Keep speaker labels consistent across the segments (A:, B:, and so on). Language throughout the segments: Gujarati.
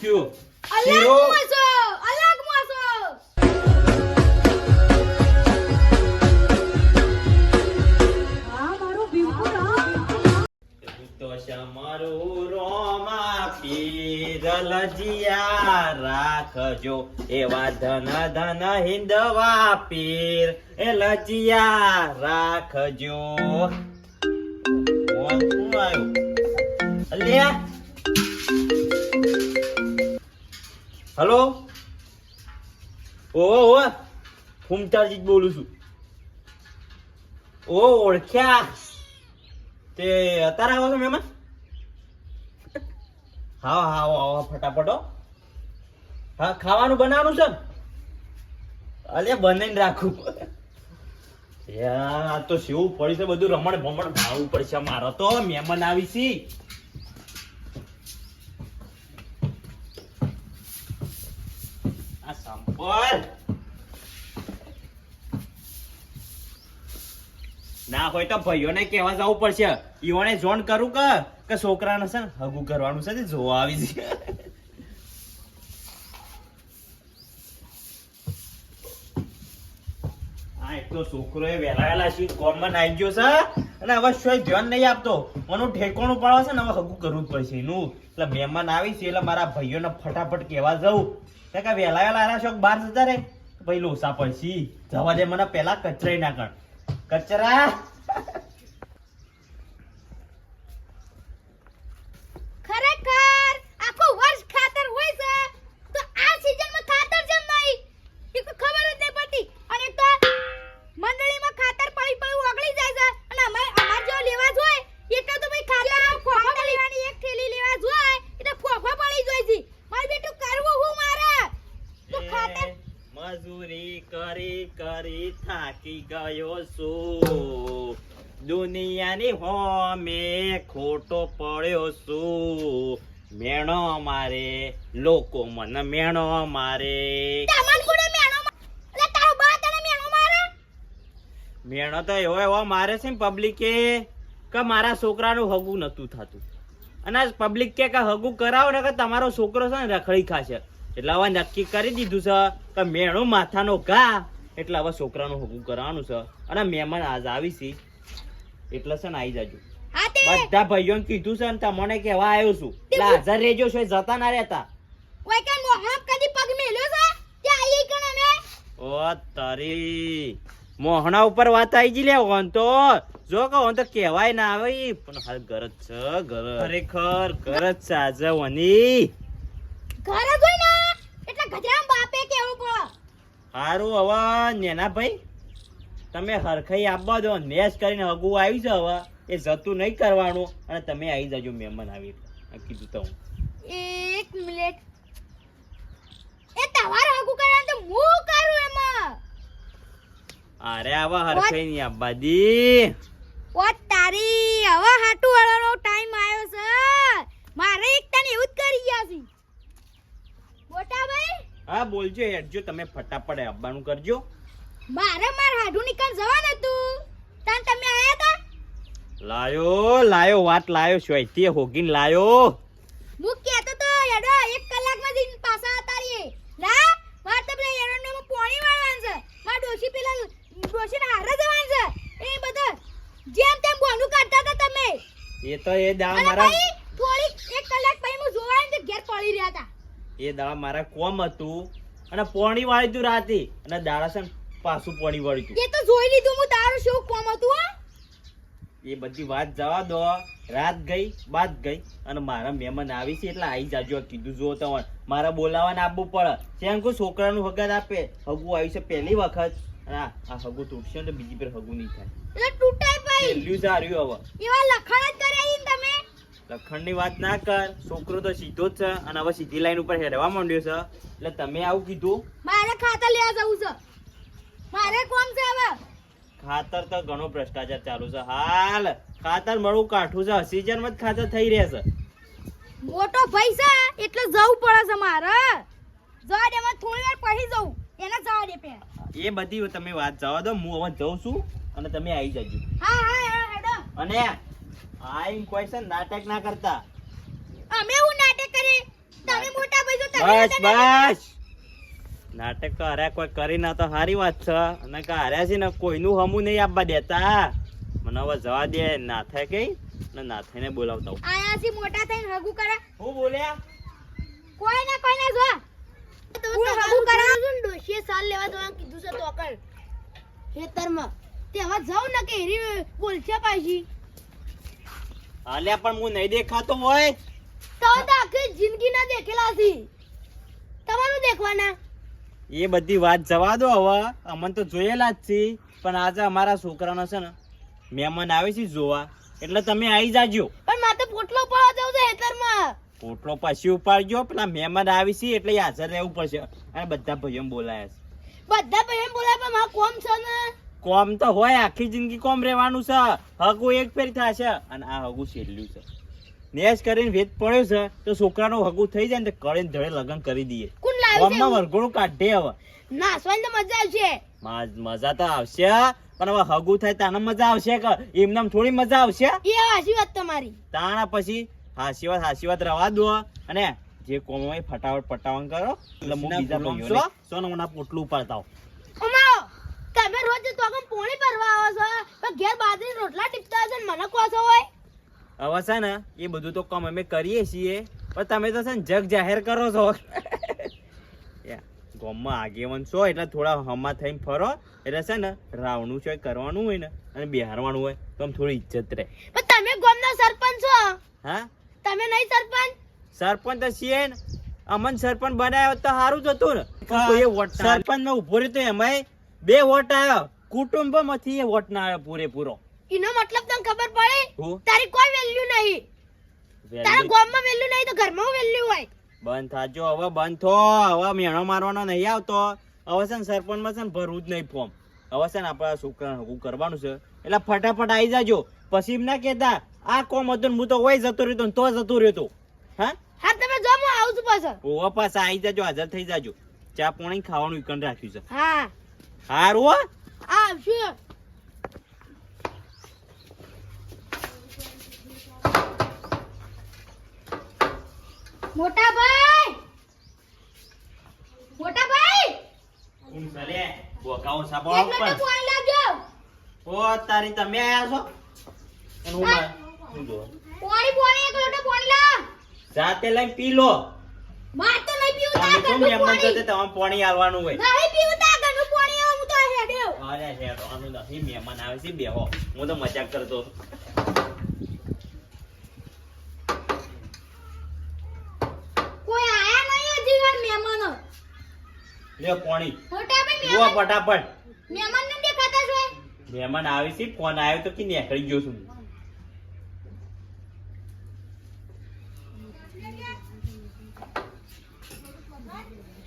A: થયું શીરો.
B: મોસો અલગ મોસો હા મારો બિલકુલ હા
A: તો શમરું રોમા પીરલ જીયા રાખજો. એવા ધન ધન હિંદવા પીર એ લજિયા રાખજો. અલ્યા. હલો? ઓ ઓ ફૂમતાજી જ બોલું છું. ઓ ઓળખ્યા. તે અત્યારે આવો છો મહેમાન? હા હા, આવો આવો, ફટાફટ, હા. ખાવાનું બનાવવાનું છે? અલે, બનાવીને રાખું. યાર આ તો સેવું છે, બધું રમણ ભમણ ભાવવું પડશે. મારો તો મહેમાન આવી છી આ ના હોય તો ભાઈઓને કહેવા જવું પડશે. ઈઓને જોન કરું કે છોકરાને છે ને હગું કરવાનું છે જોવા આવી છે હા એટલો છોકરો એ વહેલા વહેલા શી ગયો છે અને હવે શું ધ્યાન નહીં આપતો. મને ઠેકોણું પાડવા છે ને હવે હગું કરવું પડશે. એનું એટલે આવી છે એટલે મારા ભાઈઓને ફટાફટ કહેવા જવું. તો કે વહેલા વહેલા આરા શોખ બાર જતા રે પછી લોસા પડશે. જવા દે મને પેલા કચરાઈ ના કર કચરા! થાકી ગયો છું. દુનિયાની હોમે ખોટો પડ્યો છું. મેણો મારે લોકો મને મેણો મારે.
B: મેણો
A: તો એવો એવો મારે છે ને પબ્લિકે કે મારા છોકરાનું હગું નતું થતું. અને પબ્લિક કે કે હગું કરાવો ને કે તમારો છોકરો છે ને રખડી ખાશે. એટલે હવે નક્કી કરી દીધું છે કે મેણું માથાનો ઘા એટલે હવે છોકરાનું હુકુમ કરવાનું છે. અને મહેમાન આજ આવી છે. એટલે છે ને આવી જાજો. બધા ભાઈઓને કીધું છે ને તમને કેવા આવ્યો છું. એટલે હાજર રહેજો છો જતા ના રહેતા.
B: કોઈ કે મોહણમ કદી પગ મેલ્યો છે? તે આઈ કણ અમે
A: ઓ તારી. મોહણા ઉપર વાત આવી ગઈ લે ઓન તો. જો કે ઓન તો કહેવાય ના આવે. પણ હાલ ગરજ છે ગરજ. ખરેખર. ગરજ છે આજે ઓની.
B: ઘરે હોય ને એટલે ગજરામ બાપે કેવું પડે
A: હારું હવે નેના ભાઈ તમે હરખાઈ આપવા દો મેસ કરીને હગું આવી છે હવે. એ જતું નહીં કરવાનું. અને તમે આવી જજો મહેમાન આવી. કીધું તો હું.
B: એક મિનિટ. એ તમારે હગું કરવાનું તો હું કરું એમાં?
A: અરે આવા હરખાઈ નહીં આપવા દી.
B: ઓ તારી. હવે હાટુ વાળાનો ટાઈમ આવ્યો છે મારે એક તને એવું જ કરી ગયા છે મોટા ભાઈ
A: હા બોલજો હેડજો તમે ફટાફટ આવવાનું કરજો.
B: મારે માર હાડું નીકળ જવાનું હતું તાન તમે આયા હતા
A: લાયો લાયો વાત લાયો શોયતી હોગીન લાયો.
B: હું કહેતો તો એડો એક કલાકમાં જઈને પાછા હતા રે ના મારે તો પેલા એડો ને પોણી વાળવાનું છે. માર ડોશી પેલા ડોશીને હારે જવાનું છે. એ બધા જેમ તેમ બોનું કાઢતા હતા તમે.
A: એ તો એ દા મારા
B: થોડી એક કલાક પછી હું જોવા ને ઘેર પડી રહ્યા હતા.
A: એ દાડા મારા કોમ હતું અને પોણી વાળી તું રાતે. અને દાડા છે ને પાછું પોણી વાળી તું
B: એ તો જોઈ લીધું હું તારું શું કોમ હતું હો?
A: એ બધી વાત જવા દો. રાત ગઈ બાદ ગઈ અને મારા મહેમાન આવી છે એટલે આવી જાજો. કીધું જો તમારે મારા બોલાવાને આપવું પડે. ત્યાં કોઈ છોકરાનું હગાત આપે. હગું આવ્યું છે પહેલી વખત. અને આ હગું તૂટશે ને બીજી પર હગું નહીં થાય.
B: એટલે તૂટાય ભાઈ.
A: પહેલું સારું હવે.
B: એવા લખાણ જ કર્યા તમે
A: લખણની વાત ના કર. છોકરો તો સીધો જ છે અને હવે સીધી લાઈન ઉપર હેરવા માંડ્યો છે. એટલે તમે આવું કીધું?
B: મારે ખાતર લેવા જવું છે. મારે કોમ છે હવે?
A: ખાતર તો ઘણો ભ્રષ્ટાચાર ચાલુ છે. હાલ ખાતર મળવું કાઠું છે. સીઝનમાં ખાતર થઈ રહેશે
B: મોટો ભાઈ છે એટલે જવું પડે છે મારે. જવા દે મને થોડી વાર પછી જવું. એને જવા દે પે
A: એ બધી તમે વાત જવા દો હું હવે જઉં છું અને તમે આવી જજો.
B: હા હા હેડો.
A: અને આઈ ક્વેશ્ચન નાટક ના કરતા.
B: અમે હું નાટક કરી? તમે મોટા ભાઈ જો તમે
A: બસ બસ. નાટક તો અરે કોઈ કરી ના તો સારી વાત છે. અને કે હાર્યા છે ને કોઈનું હમું નહીં આપવા દેતા. મને હવે જવા દે ના થાય કઈ ને ના થઈને બોલાવતા હું.
B: છે મોટા થઈને હગું કરે.
A: હું બોલ્યા?
B: કોઈ ના કોઈ ના જો હું હગું કરાવું છું ને ડોશીએ સાલ લેવા જવાનું કીધું છે તો કર ખેતરમાં. તે હવે જાઉં ને કે હેરી બોલશે પાછી?
A: હાલ્યા પણ હું નહીં દેખાતો હોય.
B: તો તો આખી જિંદગી ના દેખેલા છે. તમારું દેખવાના?
A: એ બધી વાત જવા દો હવે. અમને તો જોયેલા જ છે. પણ આજે અમારા છોકરાનો છે ને મહેમાન આવે છે જોવા. એટલે તમે આવી જાજો.
B: પણ મારે પોટલો પડવા જવું છે હેતરમાં
A: પોટલો પછી ઉપાડજો. પેલા મહેમાન આવી છે એટલે હાજર રહેવું પડશે. અને બધા ભાઈઓ બોલાયા છે.
B: બધા ભાઈઓ બોલાય પણ મારા કોમ છે ને.
A: કોમ તો હોય આખી જિંદગી કોમ રહેવાનું છે. હગું એક ફેર થશે. અને આ હગું છેલ્લું છે. નેસ કરીને વેદ પડ્યો છે તો છોકરાનો હગું થઈ જાય ને કરીને ધડે લગ્ન કરી દઈએ.
B: એવું?
A: વરઘોડું કાઢે હવે.
B: નાસવાની તો મજા આવશે.
A: મજા તો આવશે પણ હવે હગું થાય તાને મજા આવશે કે એમને થોડી મજા આવશે?
B: એ હાસી વાત તમારી.
A: તાણા પછી હાસી વાત હાસી વાત રવા દો. અને જે કોમ હોય ફટાફટ પટાવન કરો એટલે હું બીજા ભાઈઓને પોટલું ઉપાડતા
B: આગળ પોણી ભરવા આવો છો? તો ઘેર બાજરી રોટલા ટીપતા હશો મને કહો છો હોય
A: હવે છે ને એ બધું તો કામ અમે કરીએ છીએ પણ તમે તો છે ને જગ જાહેર કરો છો. ગોમમાં આગેવન છો એટલે થોડા હમા થઈને ફરો એટલે છે ને રાવણું છે કરવાનું હોય ને અને બિહારવાનું હોય તો આમ થોડી ઇજ્જત રહે.
B: પણ તમે ગામના સરપંચ છો?
A: હા?
B: તમે નહીં સરપંચ?
A: સરપંચ તો છીએ ને અમન સરપંચ બનાવ્યો તો સારું જ હતું ને. સરપંચમાં ઊભો રહ્યો તો એમાંય બે વોટ આવ્યો કુટુંબમાંથી એ વોટ ના આવે પૂરેપૂરો.
B: એનો મતલબ તને ખબર પડે? તારી કોઈ વેલ્યુ નહીં. તારા ગામમાં વેલ્યુ નહીં તો ઘરમાં વેલ્યુ હોય.
A: બંધ થાજો હવે બંધ થો. હવે મેણો મારવાનો નહીં આવતો. હવે છે ને સરપંચમાં છે ને ભરવું જ નહીં ફોર્મ હવે છે ને આપણા છોકરાને હગું કરવાનું છે. એટલે ફટાફટ આવી જાજો. પછી એમ ના કહેતા આ કોમ હતું હું તો હોય જતો રહ્યો તો જતો રહ્યો હા?
B: હા તમે જો હું આવું છું પાછા
A: ઓ પાછા આવી જાજો હાજર થઈ જાજો. ચા પાણી ખાવાનું વિકન રાખ્યું છે.
B: હા.
A: હારું
B: આવશું મોટા ભાઈ મોટા ભાઈ
A: ઊંઘ સલે બોકાઓ સાબો
B: ઉપર
A: પાણી
B: લાવજો.
A: ઓ તારી તમે આયા છો? અને હું શું જોવો?
B: પાણી પાણી એક લોટો પાણી લા.
A: જાતે લઈને પી લો.
B: માર તો નહીં પીવું તા
A: તો
B: ઘરનું
A: મહેમાન છો
B: પાણી.
A: તે તમારે પાણી આલવાનું હોય.
B: નહીં પીવું તા ઘરનું પાણી આવે હું તો
A: આનું નથી મહેમાન આવે છે બેહો. હું તો મજાક કરતો
B: કોઈ આયા નહીં હજી વાર મહેમાનો?
A: લ્યો પાણી.
B: મોટા ભાઈ
A: જુઓ
B: મહેમાન
A: ફટાફટ.
B: મહેમાન ને દેખાતા જ
A: મહેમાન આવે છે ફોન આવ્યો તો કે નીકળી ગયો છું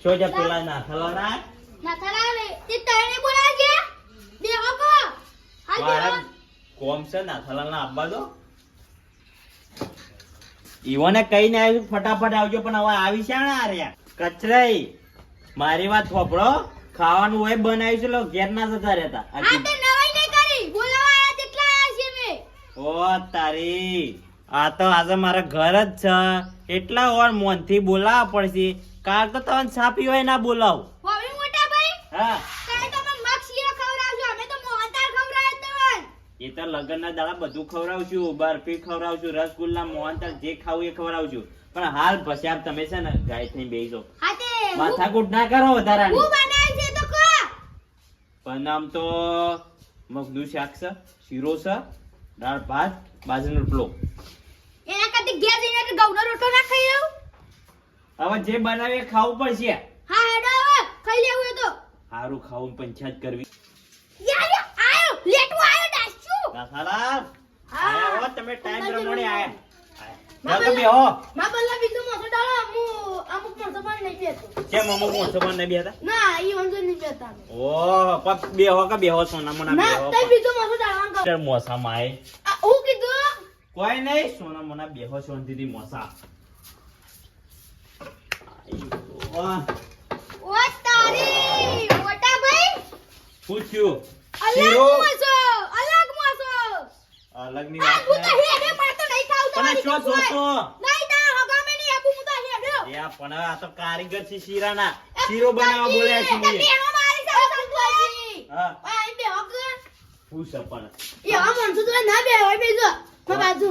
A: શું છે પેલા નાથાલાના
B: નાથાલા રે તે તને હાલ
A: મારા કોમ છે નાથાલાલના આપવા દો. ઈવોને કહીને આવ્યું ફટાફટ આવજો પણ હવે આવી છે ને આર્યા. કચરાઈ. મારી વાત થોપડો ખાવાનું હોય બનાવ્યું છે લો ઘેર ના જતા રહેતા. ઓ તારી. આ તો આજે મારા ઘર જ છે. એટલા વાર મોનથી બોલાવવા પડશે. કાલ તો તમને છાપી હોય ના બોલાવ.
B: મોટા ભાઈ.
A: હા
B: કાલે તો મને મગ શીરો ખવડાવજો અમે તો મોહનથાળ ખવડાવ્યા તમને
A: એ તો લગ્નના દાડા બધું ખવડાવશું બરફી ખવડાવશું રસગુલ્લા મોહનથાળ જે ખાવું એ ખવડાવશું. પણ હાલ ભસ્યાર તમે છે ને ગાય થઈ બેસો માથાકૂટ ના કરો વધારાની. પણ આમ તો મગનું શાક છે શીરો છે દાળ ભાત બાજરીનો રોટલો.
B: એના કરતી ઘેર જઈને ઘઉંનો રોટલો ના ખાઈ લઉં
A: હવે જે બનાવે એ ખાવું પડશે.
B: હા હેડો હવે ખાઈ લેવું એ તો.
A: સારું ખાવું પંચાયત કરવી.
B: યા યા આયો લેટું આયો હા.
A: આયા હો તમે ટાઈમ પ્રમાણે આયા. જાઓ તો બેહો
B: માં બલ્લા બીજું મોસો ડાળો અમુ અમુક મોસો પણ નહીં પીતો
A: કેમ અમુક મોણસો પણ નહીં બેહતા?
B: ના ઈ વાંધો નહીં પીતા
A: ઓહ, પગ બેહો કે બેહો સોના મોના
B: ના
A: બેહો
B: તઈ મોસો ડાળવાનું કહું.
A: અત્યારે મોસામાં
B: હું કીધું?
A: કોઈ નહીં સોના મોના બેહો શાંતિથી મોસા. આઈ,
B: ઓ તારી મોટા ભાઈ.
A: શું થયું?
B: અલગ
A: શીરો?
B: મોસો અલગ મોસો
A: અલગની
B: આ
A: વાત
B: હું તો હેડે માર તો નહીં ખાવું
A: પણ
B: તમારી
A: શું
B: કસું હોય.
A: જોતો?
B: નહીં ના હગામે નહીં આપું હું તો હેડે
A: એ પણ આ તો કારીગર છે શીરાના. શીરો બનાવવા બોલ્યા છે મુએ.
C: બેનો મારી સાથે સંતોષી.
A: હા.
C: ઓય, અહીં બે
A: હગ. પૂછ પણ
C: એ આ છું તો ના બે હોય બેજો મારી બાજુ.